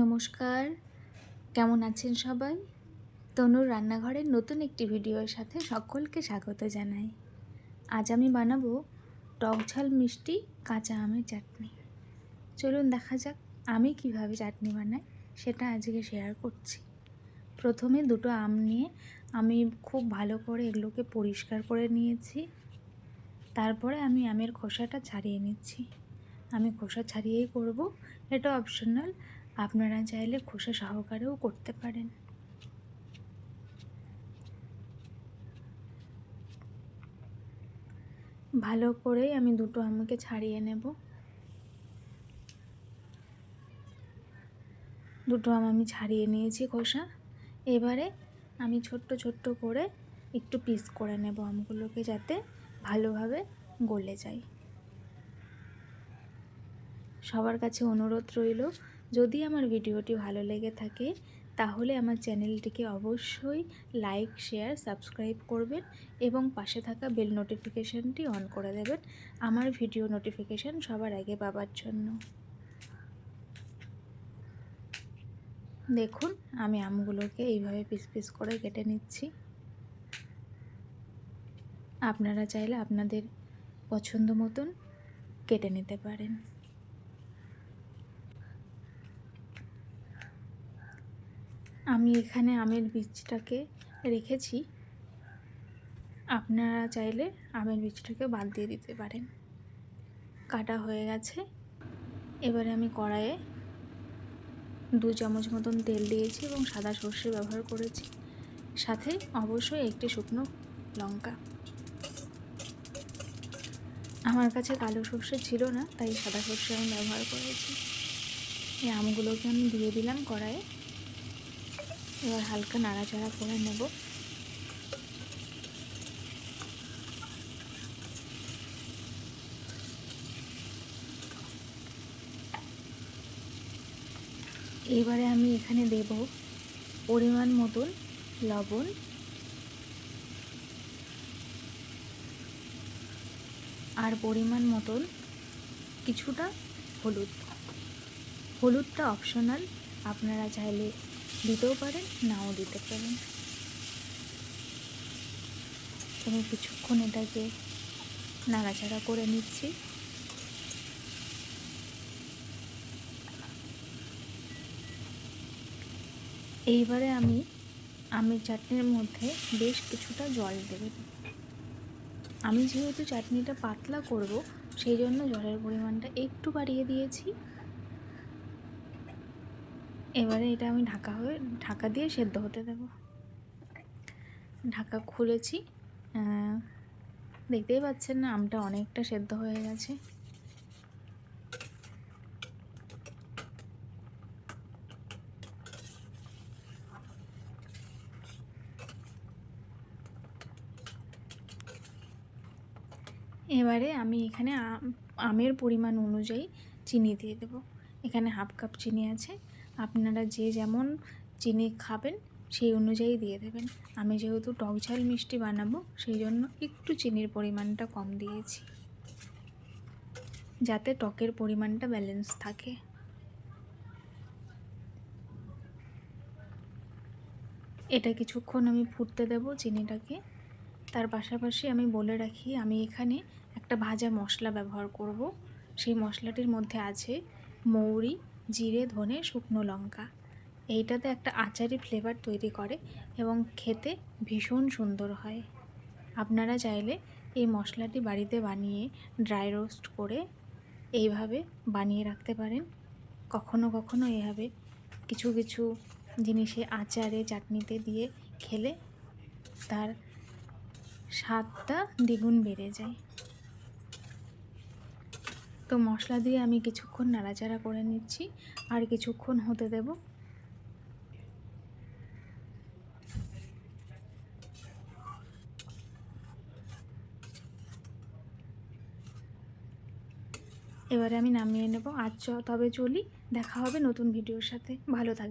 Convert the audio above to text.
নমস্কার। কেমন আছেন সবাই? তনুর রান্নাঘরের নতুন একটি ভিডিওর সাথে সকলকে স্বাগত জানাই। আজ আমি বানাবো টক ঝাল মিষ্টি কাঁচা আমের চাটনি। চলুন দেখা যাক আমি কীভাবে চাটনি বানাই, সেটা আজকে শেয়ার করছি। প্রথমে দুটো আম নিয়ে আমি খুব ভালো করে এগুলোকে পরিষ্কার করে নিয়েছি। তারপরে আমি আমের খোসাটা ছাড়িয়ে নিচ্ছি। আমি খোসা ছাড়িয়েই করব। এটা অপশনাল আপনারা চাইলে খোসা সহকারেও করতে পারেন। ভালো করে আমি দুটো আমকে ছাড়িয়ে নেব। দুটো আম আমি ছাড়িয়ে নিয়েছি খোসা। এবারে আমি ছোট্ট ছোট্ট করে একটু পিস করে নেব আমগুলোকে যাতে ভালোভাবে গলে যায়। সবার কাছে অনুরোধ রইল যদি আমার ভিডিওটি ভালো লেগে থাকে, তাহলে আমার চ্যানেলটিকে অবশ্যই লাইক, শেয়ার, সাবস্ক্রাইব করবেন এবং পাশে থাকা বেল নোটিফিকেশানটি অন করে দেবেন আমার ভিডিও নোটিফিকেশান সবার আগে পাবার জন্য। দেখুন, আমি আমগুলোকে এইভাবে পিস পিস করে কেটে নিচ্ছি। আপনারা চাইলে আপনাদের পছন্দ মতন কেটে নিতে পারেন। আমি এখানে আমের বীজটাকে রেখেছি। আপনারা চাইলে আমের বীজটাকে বাদ দিয়ে দিতে পারেন। কাটা হয়ে গেছে। এবারে আমি কড়াইয়ে দু চামচ মতন তেল দিয়েছি এবং সাদা সর্ষে ব্যবহার করেছি। সাথে অবশ্যই একটি শুকনো লঙ্কা। আমার কাছে কালো সর্ষে ছিল না, তাই সাদা সর্ষে আমি ব্যবহার করেছি। এই আমগুলোকে আমি দিয়ে দিলাম কড়াইয়ে। এবার হালকা নাড়াচাড়া করে নেব। এবারে আমি এখানে দেব পরিমাণ মতন লবণ। আর পরিমাণ মতন কিছুটা হলুদ। হলুদটা অপশনাল আপনারা চাইলে দিতেও পারেন, নাও দিতে পারেন। আমি কিছুক্ষণ এটাকে নাড়াচাড়া করে নিচ্ছি। এইবারে আমি আমের চাটনির মধ্যে বেশ কিছুটা জল দেবে। আমি যেহেতু চাটনিটা পাতলা করব, সেই জন্য জলের পরিমাণটা একটু বাড়িয়ে দিয়েছি। এবারে এটা আমি ঢাকা হয়ে, ঢাকা দিয়ে সেদ্ধ হতে দেব। ঢাকা খুলেছি। দেখতেই পাচ্ছেন না, আমটা অনেকটা সেদ্ধ হয়ে গেছে। এবারে আমি এখানে আমের পরিমাণ অনুযায়ী চিনি দিয়ে দেবো। এখানে হাফ কাপ চিনি আছে। আপনারা যে যেমন চিনি খাবেন, সেই অনুযায়ী দিয়ে দেবেন। আমি যেহেতু টক ঝাল মিষ্টি বানাবো, সেই জন্য একটু চিনির পরিমাণটা কম দিয়েছি। যাতে টকের পরিমাণটা ব্যালেন্স থাকে। এটা কিছুক্ষণ আমি ফুটতে দেব চিনিটাকে। তার পাশাপাশি আমি বলে রাখি, আমি এখানে একটা ভাজা মশলা ব্যবহার করব। সেই মশলাটির মধ্যে আছে মৌরি জিরে, ধনে, শুকনো লঙ্কা। এইটাতে একটা আচারি ফ্লেভার তৈরি করে এবং খেতে ভীষণ সুন্দর হয়। আপনারা চাইলে এই মশলাটি বাড়িতে বানিয়ে ড্রাই রোস্ট করে এইভাবে বানিয়ে রাখতে পারেন। কখনো কখনো এভাবে কিছু কিছু জিনিসে আচারে, চাটনিতে দিয়ে খেলে তার স্বাদটা দ্বিগুণ বেড়ে যায়। তো মশলা দিয়ে আমি কিছুক্ষণ নাড়াচাড়া করে নিচ্ছি, আর কিছুক্ষণ হতে দেব। এবারে আমি নামিয়ে নেব। আজ তবে চলি, দেখা হবে নতুন ভিডিওর সাথে। ভালো থাকবে